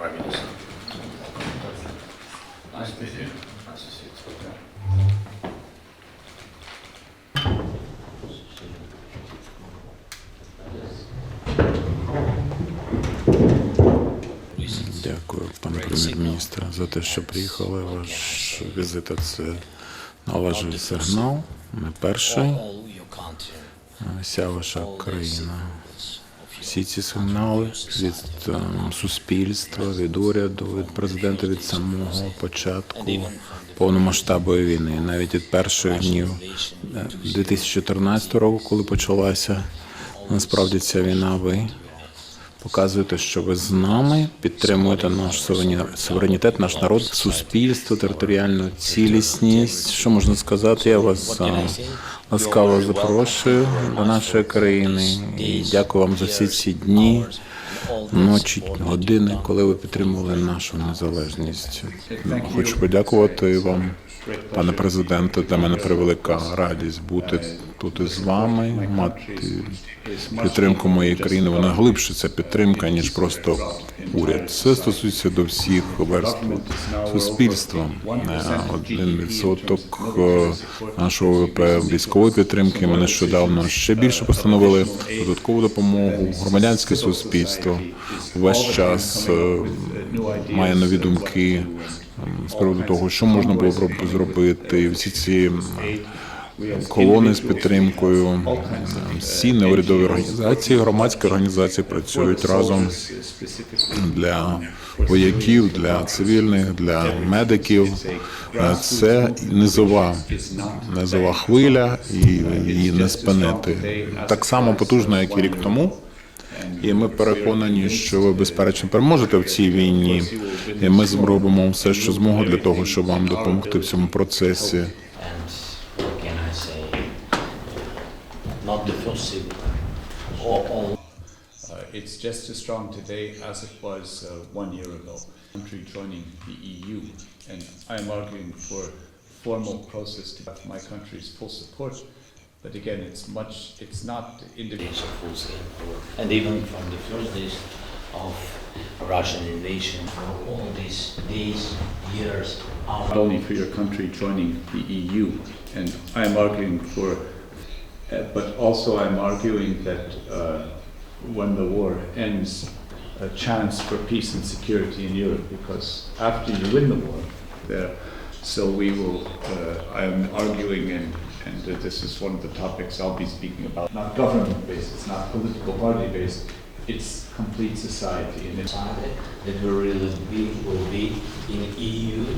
Prime Minister. Nice to meet you. Nice to see you. Дякую, пане прем'єр-міністр, за те, що приїхали. Ваш візит це належний сигнал. Ми перший, вся ваша країна. Всі ці сигнали від там, суспільства, від уряду, від президента, від самого початку повномасштабної війни, навіть від перших днів е, 2014 року, коли почалася насправді ця війна, ви показуєте, що ви з нами підтримуєте наш суверені- суверенітет, наш народ, суспільство, територіальну цілісність. Що можна сказати? Я вас ласкаво запрошую до нашої країни і дякую вам за всі ці дні, ночі, години, коли ви підтримували нашу незалежність. Хочу подякувати вам, пане президенте. Для мене превелика радість бути тут із вами, мати підтримку моєї країни. Вона глибше ця підтримка, ніж просто уряд. Це стосується до всіх верств суспільства. Е, Один відсоток е, нашого ВВП військової підтримки. Ми нещодавно ще більше постановили додаткову допомогу. Громадянське суспільство весь час е, має нові думки з приводу того, що можна було б роб- зробити. Всі ці колони з підтримкою. Всі неурядові організації, громадські організації працюють разом для вояків, для цивільних, для медиків. Це низова, низова хвиля, і її не спинити. Так само потужно, як і рік тому. І ми переконані, що ви безперечно переможете в цій війні. І ми зробимо все, що зможемо для того, щоб вам допомогти в цьому процесі. Not the first civil. All, all Uh, It's just as strong today as it was uh, one year ago. Country joining the EU, and I am arguing for formal process to have my country's full support. But again, it's much. It's not individual. days of full-scale war. And even from the first days of Russian invasion, for all these days, years, Not hours. only for your country joining the EU, and I am arguing for, uh, but also I'm arguing that uh, when the war ends, a chance for peace and security in Europe, because after you win the war, there, so we will. Uh, I am arguing, and and this is one of the topics I'll be speaking about. Not government based. It's not political party based. It's complete society, and it's that will really be, will be in EU